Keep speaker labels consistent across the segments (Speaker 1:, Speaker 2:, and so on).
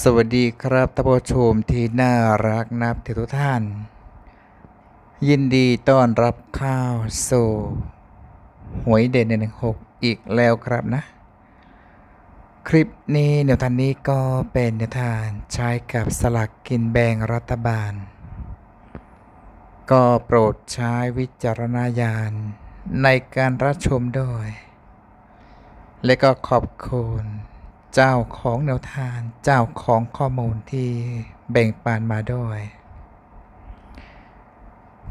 Speaker 1: สวัสดีครับท่านผู้ชมที่น่ารักนับถือทุกท่าน ยินดีต้อนรับเข้าวสู่หวยเด่นหนึ่งหกอีกแล้วครับนะ คลิปนี้แนวทางนี้ก็เป็นแนวทางใช้กับสลักกินแบ่งรัฐบาล ก็โปรดใช้วิจารณญาณในการรับชมด้วย และก็ขอบคุณ เจ้าของแนวทางเจ้าของข้อมูลที่แบ่งปันมาด้วย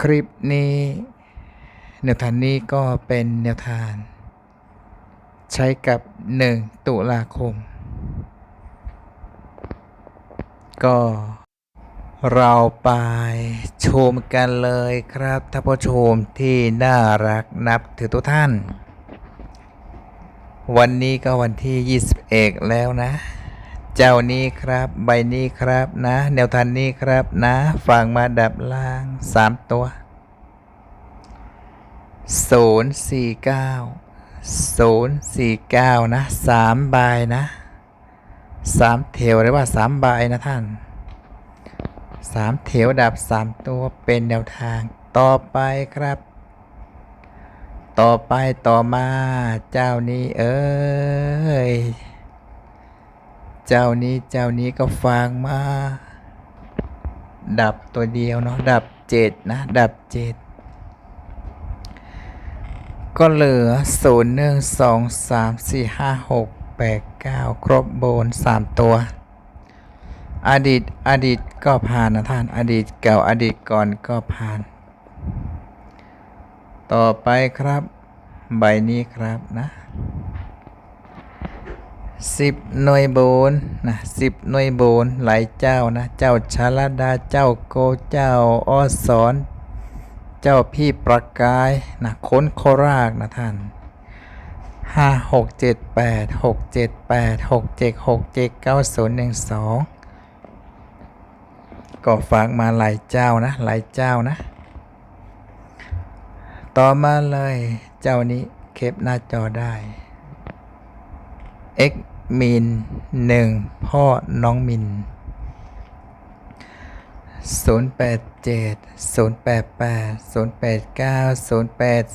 Speaker 1: คลิปนี้แนวทางนี้ก็เป็นแนวทางใช้กับ 1 ตุลาคม ก็เราไปชมกันเลยครับท่านผู้ชมที่น่ารักนับถือทุกท่าน วันนี้ก็วันที่ 21 แล้วนะ เจ้านี้ครับ ใบนี้ครับนะ แนวทางนี้ครับนะฟังมาดับล่าง 3 ตัว 049 049 นะ 3 ใบนะ 3 เถวหรือว่า 3 ใบนะท่าน 3 เถวดับ 3 ตัวเป็นแนวทางต่อไปครับ ต่อไปต่อมาเจ้านี้เอ้ย เจ้านี้เจ้านี้ก็ฟังมา ดับตัวเดียวเนาะดับเจ็ดนะ ดับเจ็ดก็เหลือศูนย์หนึ่งสองสามสี่ห้าหกแปดเก้าครบโบนสามตัว อดีตอดีตก็ผ่านนะท่าน อดีตเก่าอดีตก่อนก็ผ่าน ต่อไปครับ ใบนี้ครับนะสิบหน่วยโบนนะสิบหน่วยโบนหลายเจ้านะ เจ้าชาลดาเจ้าโกเจ้าออสอน เจ้าพี่ประกายนะค้นโครากนะท่านห้าหกเจ็ดแปดหกเจ็ดแปดหกเจ็ดหกเจ็ดเก้าศูนย์หนึ่งสองก็ฝากมาหลายเจ้านะ หลายเจ้านะ ต่อมาเลย เจ้านี้เคปหน้าจอได้ x มินหนึ่งพ่อน้องมิน 0 8 7 0 8 8 0 8 9 0 8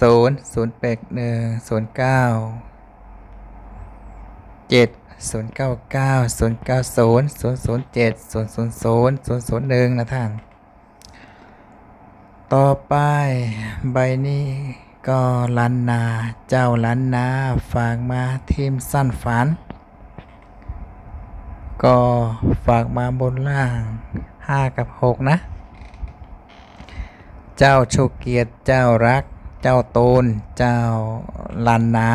Speaker 1: 0 0 8 1 0 9 7 0 9 9 0 9 0 0 0 7 0 0 0 0 0 1 นะท่าน ต่อไปใบนี้ก็ลันนาเจ้าลันนาฝากมาทีมสั้นฝัน ก็ฝากมาบนล่าง 5 กับ 6 นะ เจ้าโชเกียรติเจ้ารัก เจ้าโตนเจ้าลันนา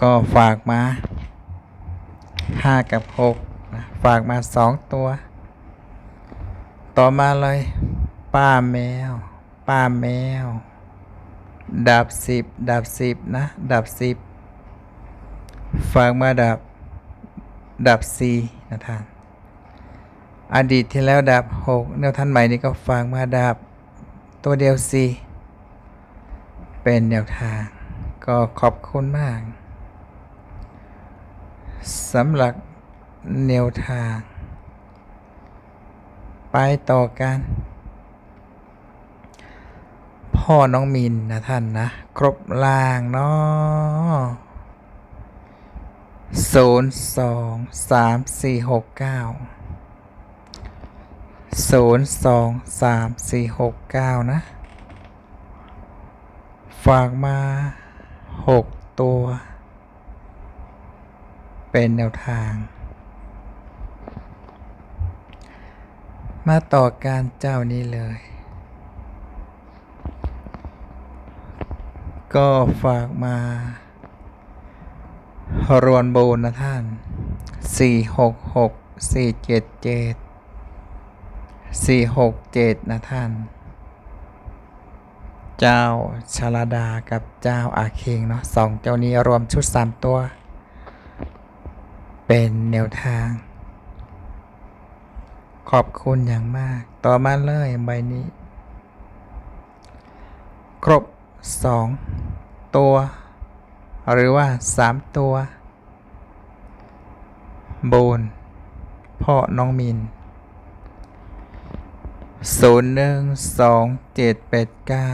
Speaker 1: ก็ฝากมา 5 กับ6ฝากมา 2 ตัว ต่อมาเลย ป้าแมว ป้าแมว ดับสิบดับสิบนะ ดับสิบฝากมาดับ ดับสี่นะท่าน อดีตที่แล้วดับหกแนวท่านใหม่นี้ก็ฟังมาดับ ตัวเดียวสี่เป็นแนวทาง ก็ขอบคุณมากสำหรับแนวทาง ไปต่อกัน พ่อน้องมินนะท่านนะ ครบล่างเนาะศูนย์สองสามสี่หกเก้าศูนย์สองสามสี่หกเก้านะ ฝากมาหกตัว เป็นแนวทาง มาต่อการเจ้านี้เลย ก็ฝากมารวนโบนนะท่านสี่หกหกสี่เจ็ดเจ็ดสี่หกเจ็ดนะท่าน เจ้าชาลดากับเจ้าอาเคงเนาะสองเจ้านี้รวมชุดสามตัว เป็นแนวทาง ขอบคุณอย่างมาก ต่อมาเลยใบนี้ ครบสอง ตัว หรือว่าสามตัว โบน พ่อน้องมินศูนย์หนึ่งสองเจ็ดแปดเก้า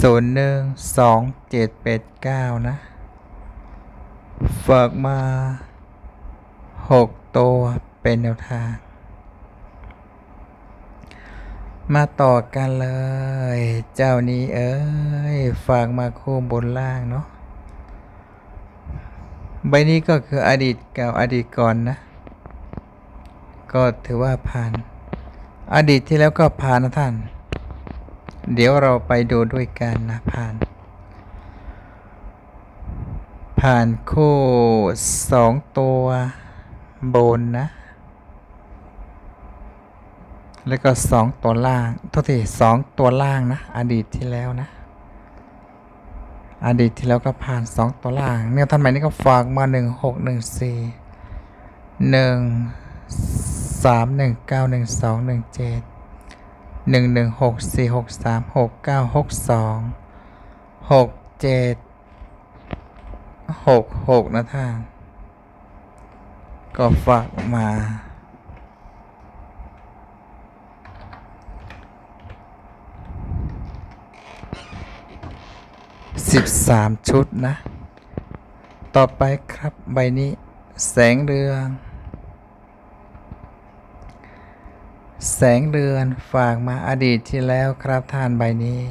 Speaker 1: ศูนย์หนึ่งสองเจ็ดแปดเก้านะฝากมาหกตัวเป็นแนวทาง มาต่อกันเลย เจ้านี้เอ้ยฝากมาคู่บนล่างเนาะใบนี้ก็คืออดีตเก่าอดีตก่อนนะ ก็ถือว่าผ่าน อดีตที่แล้วก็ผ่านนะท่าน เดี๋ยวเราไปดูด้วยกันนะผ่าน ผ่านคู่สองตัวบนนะ แล้วก็สองตัวล่างโทษทีสองตัวล่างนะ อดีตที่แล้วนะ อดีตที่แล้วก็ผ่านสองตัวล่าง เนี่ยท่านใหม่นี่ก็ฝากมาหนึ่งหกหนึ่งสี่หนึ่งสามหนึ่งเก้าหนึ่งสองหนึ่งเจ็ดหนึ่งหนึ่งหกสี่หกสามหกเก้าหกสองหกเจ็ดหกหกนะท่าน ก็ฝากมา สิบสามชุดนะ ต่อไปครับใบนี้แสงเรือง แสงเดือนฝากมาอดีตที่แล้วครับท่านใบนี้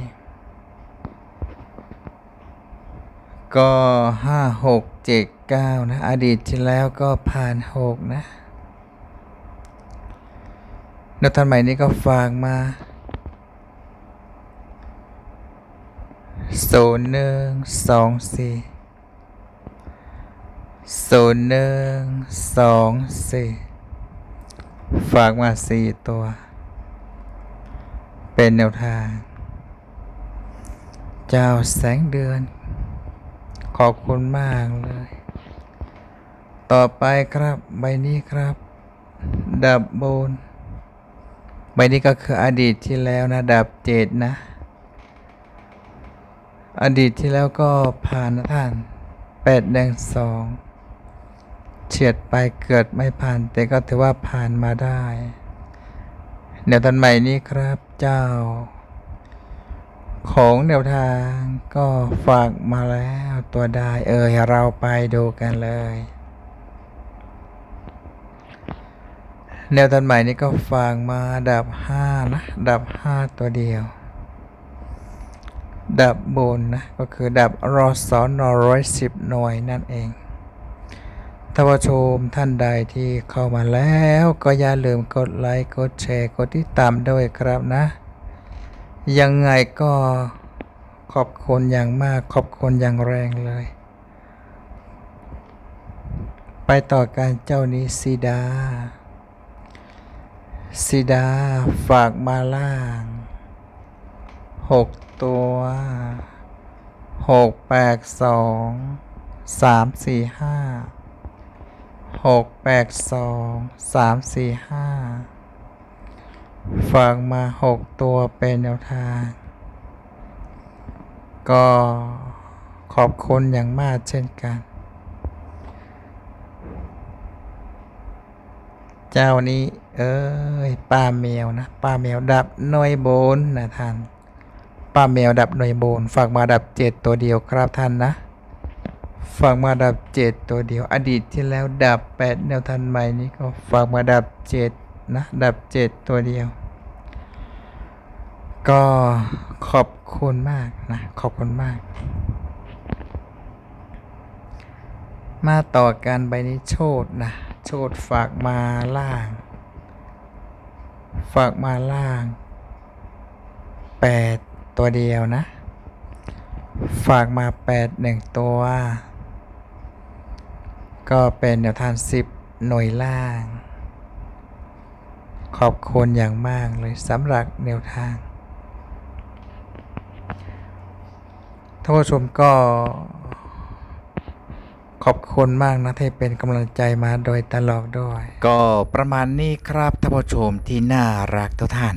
Speaker 1: ก็ห้าหกเจ็ดเก้านะ อดีตที่แล้วก็ผ่านหกนะแล้วท่านใหม่นี้ก็ฝากมา ศูนย์หนึ่งสองสี่ศูนย์หนึ่งสองสี่ฝากมาสี่ตัว เป็นแนวทาง เจ้าแสงเดือน ขอบคุณมากเลย ต่อไปครับใบนี้ครับ ดับโบนใบนี้ก็คืออดีตที่แล้วนะ ดับเจ็ดนะ อดีตที่แล้วก็ผ่านนะท่านแปดแดงสองเฉียดไปเกิดไม่ผ่าน แต่ก็ถือว่าผ่านมาได้แนวทันใหม่นี้ครับเจ้า ของแนวทางก็ฝากมาแล้วตัวได้ เออเราไปดูกันเลย แนวทันใหม่นี้ก็ฝากมาดับห้านะ ดับห้าตัวเดียว ดับบนนะก็คือดับรอสอนร้อยสิบหน่วยนั่นเองท่านผู้ชมท่านใดที่เข้ามาแล้วก็อย่าลืมกดไลค์กดแชร์กดติดตามด้วยครับนะ ยังไงก็ขอบคุณอย่างมากขอบคุณอย่างแรงเลย ไปต่อการเจ้านี้ซีดาซีดาฝากมาล่าง หกตัวหกแปดสองสามสี่ห้าหกแปดสองสามสี่ห้าฝากมาหกตัวเป็นแนวทาง ก็ขอบคุณอย่างมากเช่นกัน เจ้านี้ เอ้ยป้าแมวนะป้าแมวดับน่วยโบนนะท่าน ป้าแมวดับหน่วยโบนฝากมาดับเจ็ดตัวเดียวครับท่านนะฝากมาดับเจ็ดตัวเดียวอดีตที่แล้วดับแปดแนวทันใหม่นี้ก็ฝากมาดับเจ็ดนะดับเจ็ดตัวเดียว ก็ขอบคุณมากนะขอบคุณมาก มาต่อกันใบนี้โชดนะโชดฝากมาล่าง ฝากมาล่างแปด ตัวเดียวนะ ฝากมาแปดหนึ่งตัว ก็เป็นแนวทางสิบหน่วยล่าง ขอบคุณอย่างมากเลยสำหรับแนวทางท่านผู้ชมก็ขอบคุณมากนะที่เป็นกำลังใจมาโดยตลอดด้วย ก็ประมาณนี้ครับท่านผู้ชมที่น่ารักทุกท่าน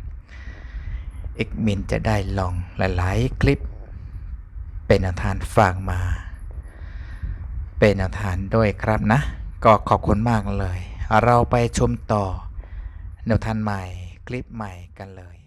Speaker 1: เอกมินจะได้ลองหลาย ๆ คลิป เป็นอนวทานฝากมา เป็นอนวทานด้วยครับนะ ก็ขอบคุณมากเลย เราไปชมต่อแนวทานใหม่คลิปใหม่กันเลย